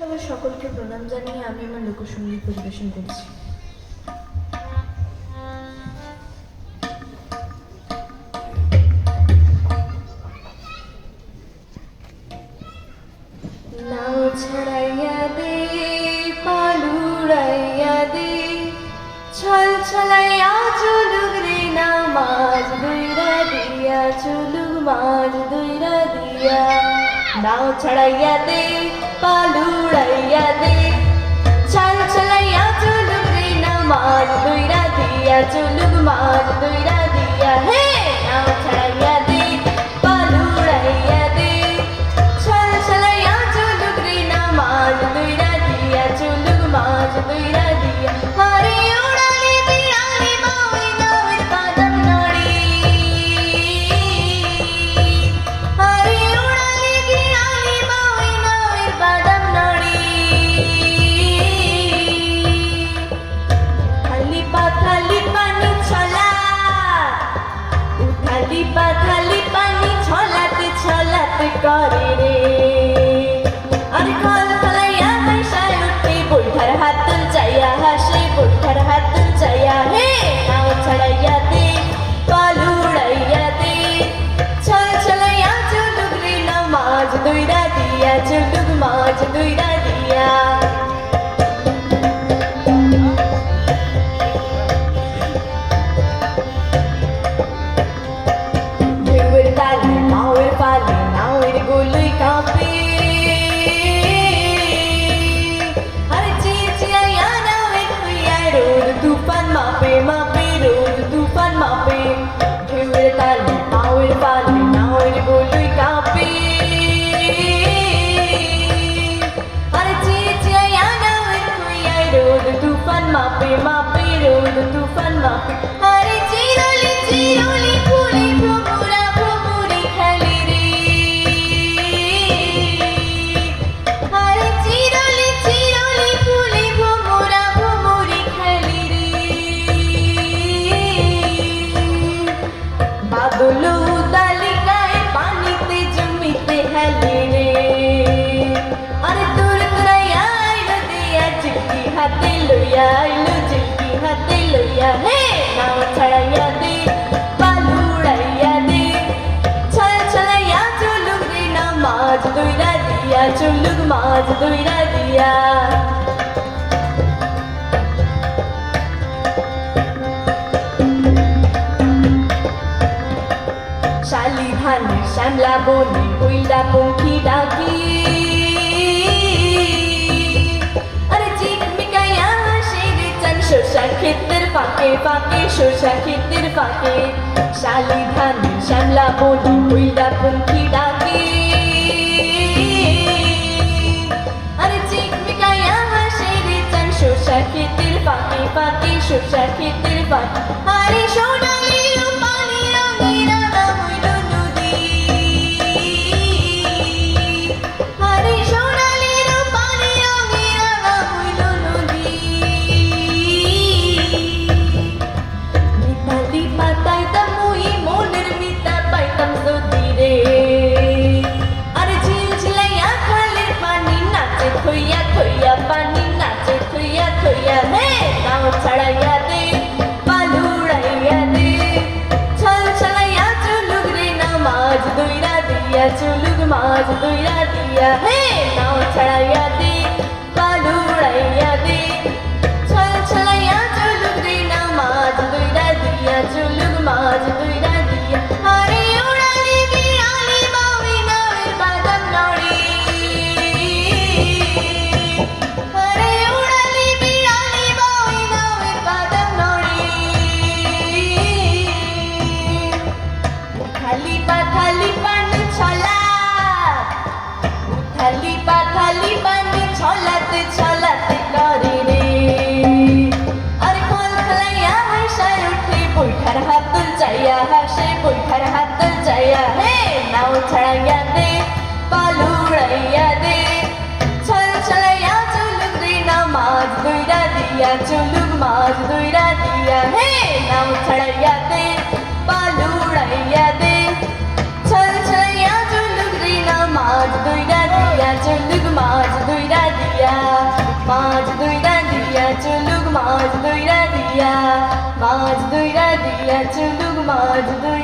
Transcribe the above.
সকলকে প্রণাম জানিয়ে আমি আমার লোকসঙ্গীত পরিবেশন করছি। দুইরা দিয়া। নাও ছাড়াইয়া দে চলুক মাঝ দুইরা দিয়া উঠালি পাখালি পানি ছলাতে ছলাতে করে রে। আরে খল খলাইয়া হাসায় উঠে বৈঠার হাত তুল চাইয়া হাসে বৈঠার হাত তুল চাইয়া হে নাও ছাড়াইয়া দে পালুড়াইয়া দে। ছল ছলাইয়া চলুক লইয়া হে নাও ছাড়াইয়া দে না মাছ দিয়া মাছ দিয়া শালি শ্যামলা বনে কইলা পঙ্খি ডাকি শোষা ক্ষেতের ফাঁকে ফাঁকে শোষা ক্ষেতের ফাঁকে। শালি ধান শ্যামলা বনে হইলা পঙ্খি দইরা দিয়া চলুক মাঝ দইরা দিয়া হে নাও ছাড়াইয়া দে দইরা দিয়া হে নাও ছাড়াইয়া দে পালুড়াইয়া দে ছল ছলাইয়া চলুক রে না মাছ দইরা দিয়া চলুক মাছ দইরা দিয়া দিয়া চলুক মাছ দইরা দিয়া মাছ দইরা দিয়া চলুক মাছ দইরা